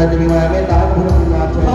ชายจะมีมาเมตตาคุณพิมาช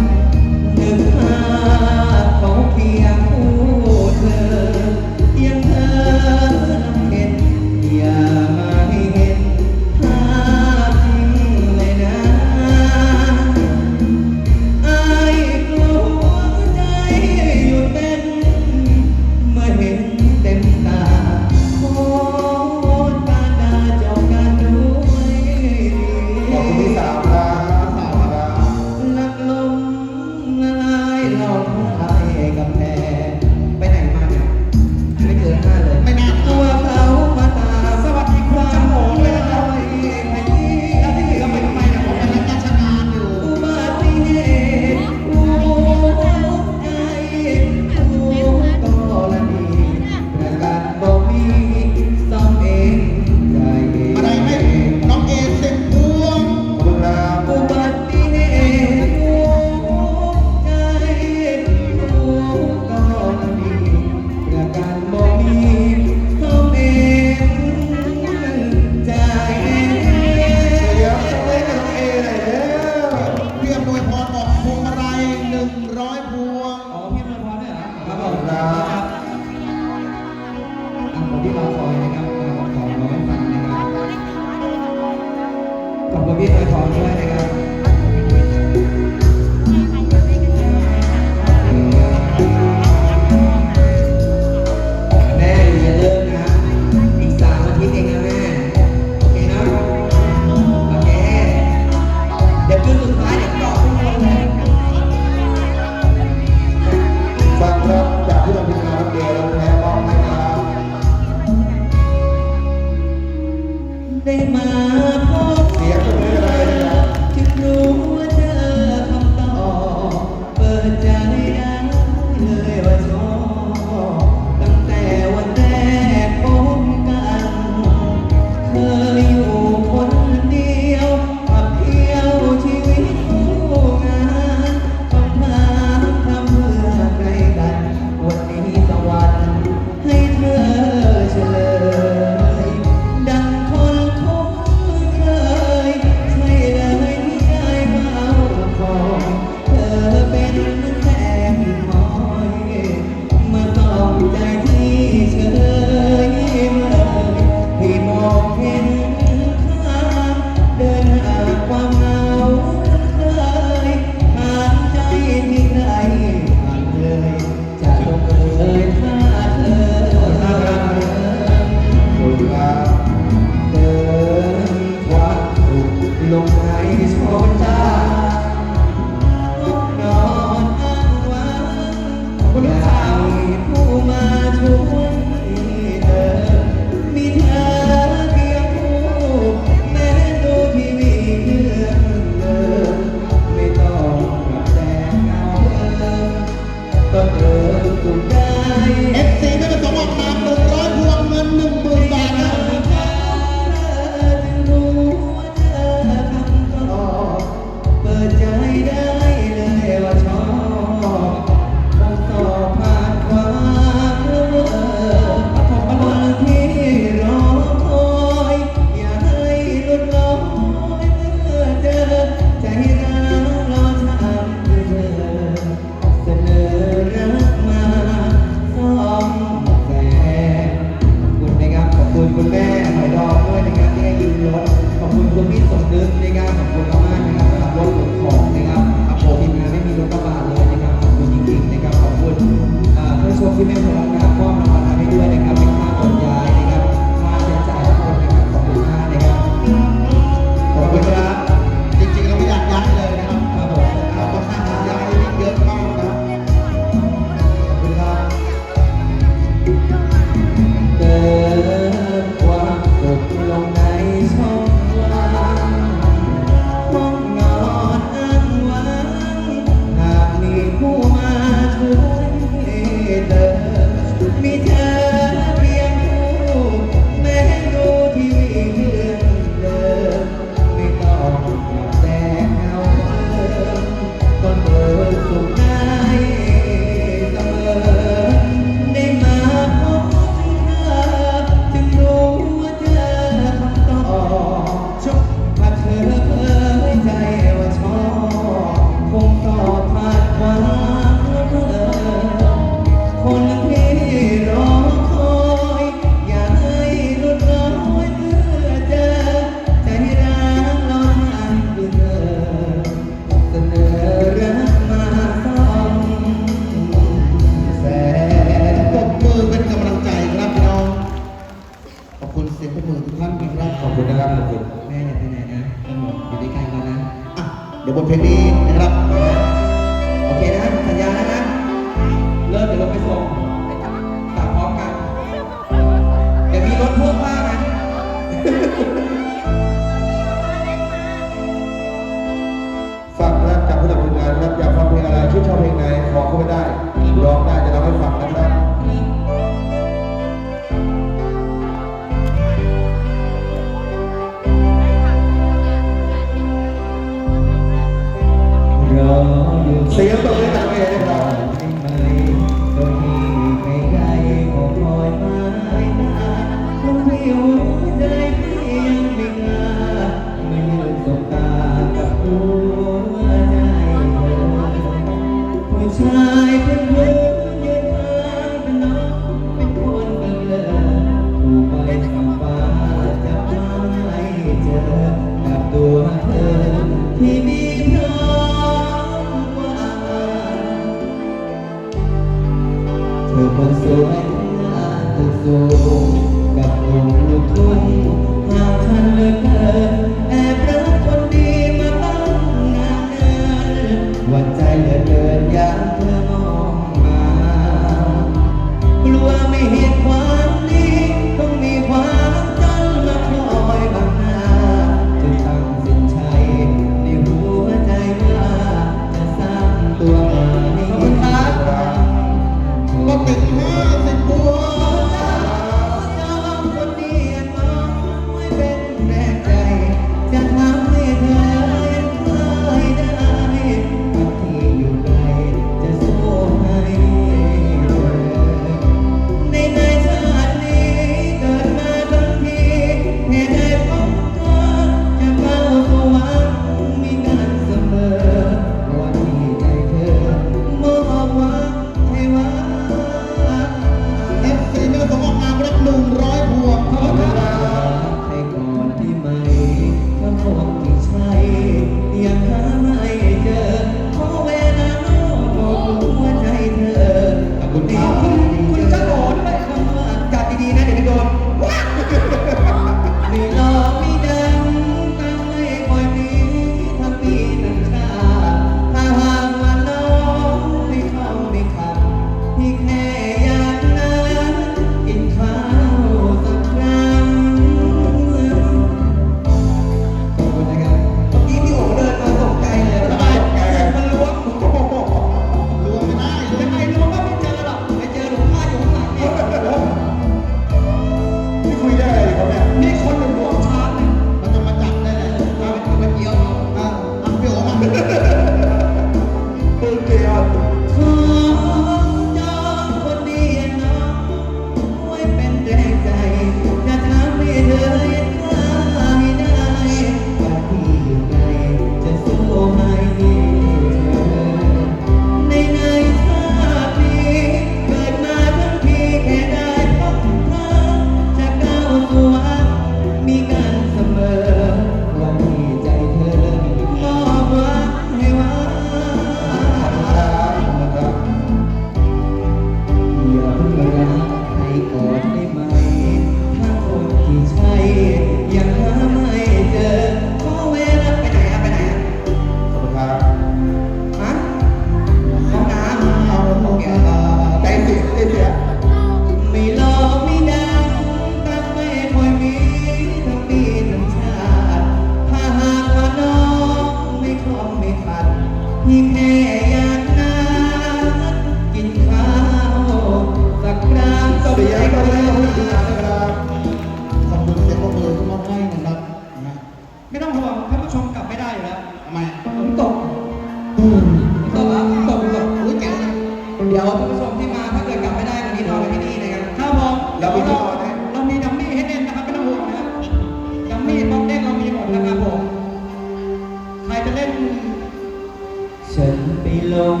ลง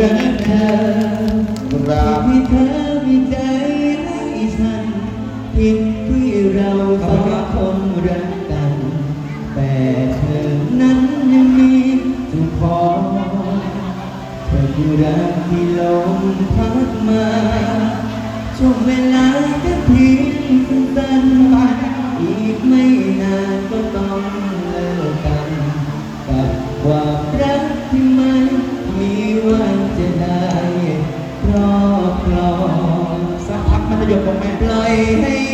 รักเธอปราเธอมีใจให้ฉันที่เราสองคนรักกัน แต่เธอนั้นยังมีจุดพอเธอคือรักที่ลมพัดมาช่เวลาจะทิ้งสั้นอีกไม่นาน hey, hey.